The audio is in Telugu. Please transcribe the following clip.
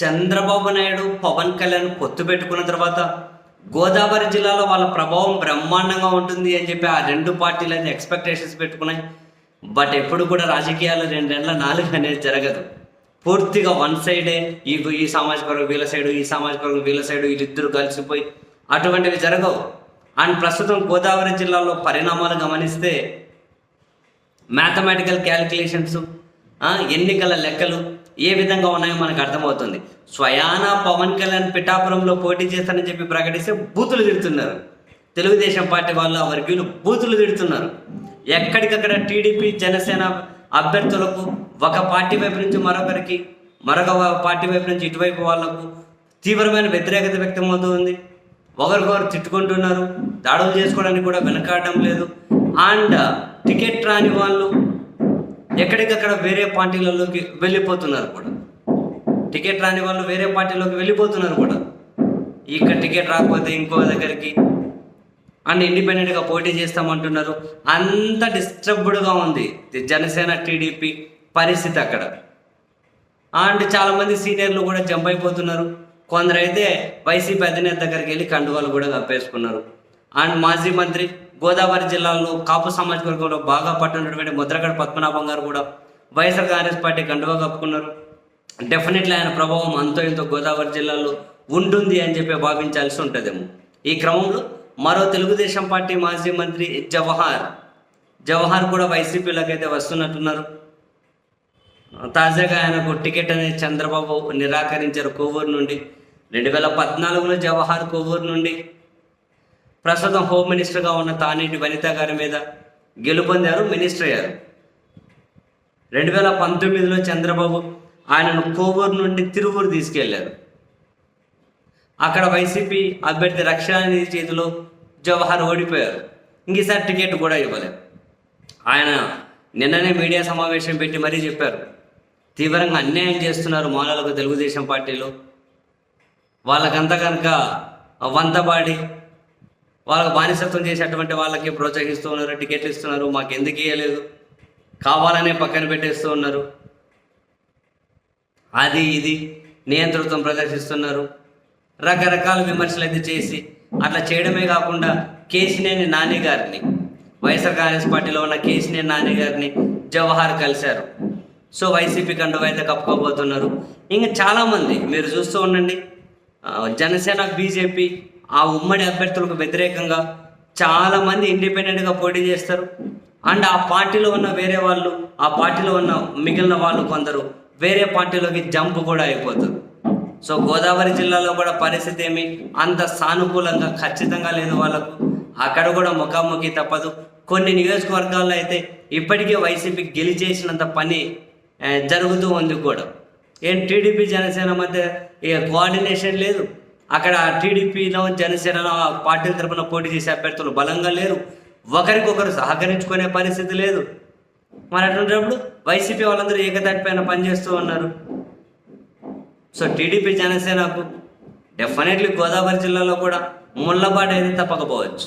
చంద్రబాబు నాయుడు పవన్ కళ్యాణ్ పొత్తు పెట్టుకున్న తర్వాత గోదావరి జిల్లాలో వాళ్ళ ప్రభావం బ్రహ్మాండంగా ఉంటుంది అని చెప్పి ఆ రెండు పార్టీలు అయితే ఎక్స్పెక్టేషన్స్ పెట్టుకున్నాయి. బట్ ఎప్పుడు కూడా రాజకీయాలు రెండేళ్ళ నాలుగు అనేది జరగదు. పూర్తిగా వన్ సైడే ఈ ఈ సామాజిక వర్గం వీళ్ళ సైడు ఈ సామాజిక వర్గం వీళ్ళ సైడు వీళ్ళిద్దరూ కలిసిపోయి అటువంటివి జరగవు. అండ్ ప్రస్తుతం గోదావరి జిల్లాలో పరిణామాలు గమనిస్తే మ్యాథమెటికల్ క్యాలిక్యులేషన్స్ ఎన్నికల లెక్కలు ఏ విధంగా ఉన్నాయో మనకు అర్థమవుతుంది. స్వయాన పవన్ కళ్యాణ్ పిఠాపురంలో పోటీ చేస్తానని చెప్పి ప్రకటిస్తే బూతులు తిడుతున్నారు. తెలుగుదేశం పార్టీ వాళ్ళు ఆ వర్గీయులు బూతులు తిడుతున్నారు. ఎక్కడికక్కడ టీడీపీ జనసేన అభ్యర్థులకు ఒక పార్టీ వైపు నుంచి మరొకరికి మరొక పార్టీ వైపు నుంచి ఇటువైపు వాళ్ళకు తీవ్రమైన వ్యతిరేకత వ్యక్తమవుతుంది ఒకరికొకరు తిట్టుకుంటున్నారు. దాడులు చేసుకోవడానికి కూడా వెనకాడడం లేదు. అండ్ టికెట్ రాని వాళ్ళు ఎక్కడికక్కడ వేరే పార్టీలలోకి వెళ్ళిపోతున్నారు కూడా. టికెట్ రాని వాళ్ళు వేరే పార్టీలోకి వెళ్ళిపోతున్నారు కూడా. ఇక్కడ టికెట్ రాకపోతే ఇంకో దగ్గరికి అండ్ ఇండిపెండెంట్గా పోటీ చేస్తామంటున్నారు. అంత డిస్టర్బ్డ్గా ఉంది జనసేన టీడీపీ పరిస్థితి అక్కడ. అండ్ చాలామంది సీనియర్లు కూడా జంప్ అయిపోతున్నారు. కొందరైతే వైసీపీ అధినేత దగ్గరికి వెళ్ళి కండువాలు కూడా కప్పేసుకున్నారు. అండ్ మాజీ మంత్రి గోదావరి జిల్లాలో కాపు సామాజిక వర్గంలో బాగా పట్టున్నటువంటి ముద్రగడ పద్మనాభం గారు కూడా వైఎస్ఆర్ కాంగ్రెస్ పార్టీ కండువా కప్పుకున్నారు. డెఫినెట్లీ ఆయన ప్రభావం అంతో ఇంతో గోదావరి జిల్లాలో ఉంటుంది అని చెప్పి భావించాల్సి ఉంటుందేమో. ఈ క్రమంలో మరో తెలుగుదేశం పార్టీ మాజీ మంత్రి జవహర్ జవహర్ కూడా వైసీపీలోకి అయితే వస్తున్నట్టున్నారు. తాజాగా ఆయనకు టికెట్ అనేది చంద్రబాబు నిరాకరించారు కొవ్వూరు నుండి. రెండు వేల పద్నాలుగులో జవహర్ కొవ్వూరు నుండి ప్రస్తుతం హోమ్ మినిస్టర్గా ఉన్న తానేటి వనిత గారి మీద గెలుపొందారు మినిస్టర్ అయ్యారు. రెండు వేల పంతొమ్మిదిలో చంద్రబాబు ఆయనను కోవూరు నుండి తిరువూరు తీసుకెళ్ళారు. అక్కడ వైసీపీ అభ్యర్థి రక్షానిధి చేతిలో జవహర్ ఓడిపోయారు. ఇంక ఈసారి టికెట్ కూడా ఇవ్వలేదు. ఆయన నిన్ననే మీడియా సమావేశం పెట్టి మరీ చెప్పారు. తీవ్రంగా అన్యాయం చేస్తున్నారు మాలలకు తెలుగుదేశం పార్టీలో. వాళ్ళకంతా కనుక వంతబాడి వాళ్ళకు బానిసత్వం చేసేటువంటి వాళ్ళకి ప్రోత్సహిస్తూ ఉన్నారు టికెట్లు ఇస్తున్నారు మాకు ఎందుకు ఇవ్వలేదు కావాలనే పక్కన పెట్టేస్తూ ఉన్నారు. అది ఇది నియంతృత్వం ప్రదర్శిస్తున్నారు. రకరకాల విమర్శలు అయితే చేసి అట్లా చేయడమే కాకుండా కేసినేని నాని గారిని వైఎస్ఆర్ కాంగ్రెస్ పార్టీలో ఉన్న కేసినేని నాని గారిని జవహర్ కలిశారు. సో వైసీపీ కండువ అయితే కప్పుకోబోతున్నారు. ఇంకా చాలామంది మీరు చూస్తూ ఉండండి జనసేన బీజేపీ ఆ ఉమ్మడి అభ్యర్థులకు వ్యతిరేకంగా చాలామంది ఇండిపెండెంట్గా పోటీ చేస్తారు. అండ్ ఆ పార్టీలో ఉన్న వేరే వాళ్ళు ఆ పార్టీలో ఉన్న మిగిలిన వాళ్ళు కొందరు వేరే పార్టీలోకి జంప్ కూడా అయిపోతారు. సో గోదావరి జిల్లాలో కూడా పరిస్థితి ఏమి? అంత సానుకూలంగా ఖచ్చితంగా లేదు వాళ్ళకు అక్కడ కూడా ముఖాముఖి తప్పదు. కొన్ని నియోజకవర్గాల్లో అయితే ఇప్పటికే వైసీపీ గెలిచేసినంత పని జరుగుతూ ఉంది కూడా. ఏం టీడీపీ జనసేన మధ్య ఇక కోఆర్డినేషన్ లేదు. అక్కడ టీడీపీలో జనసేనలో పార్టీల తరపున పోటీ చేసే అభ్యర్థులు బలంగా లేరు. ఒకరికొకరు సహకరించుకునే పరిస్థితి లేదు. మరి అటువంటిప్పుడు వైసీపీ వాళ్ళందరూ ఏకతాటిపైన పనిచేస్తూ ఉన్నారు. సో టీడీపీ జనసేనకు డెఫినెట్లీ గోదావరి జిల్లాలో కూడా ముళ్ళబాటు అయితే తప్పకపోవచ్చు.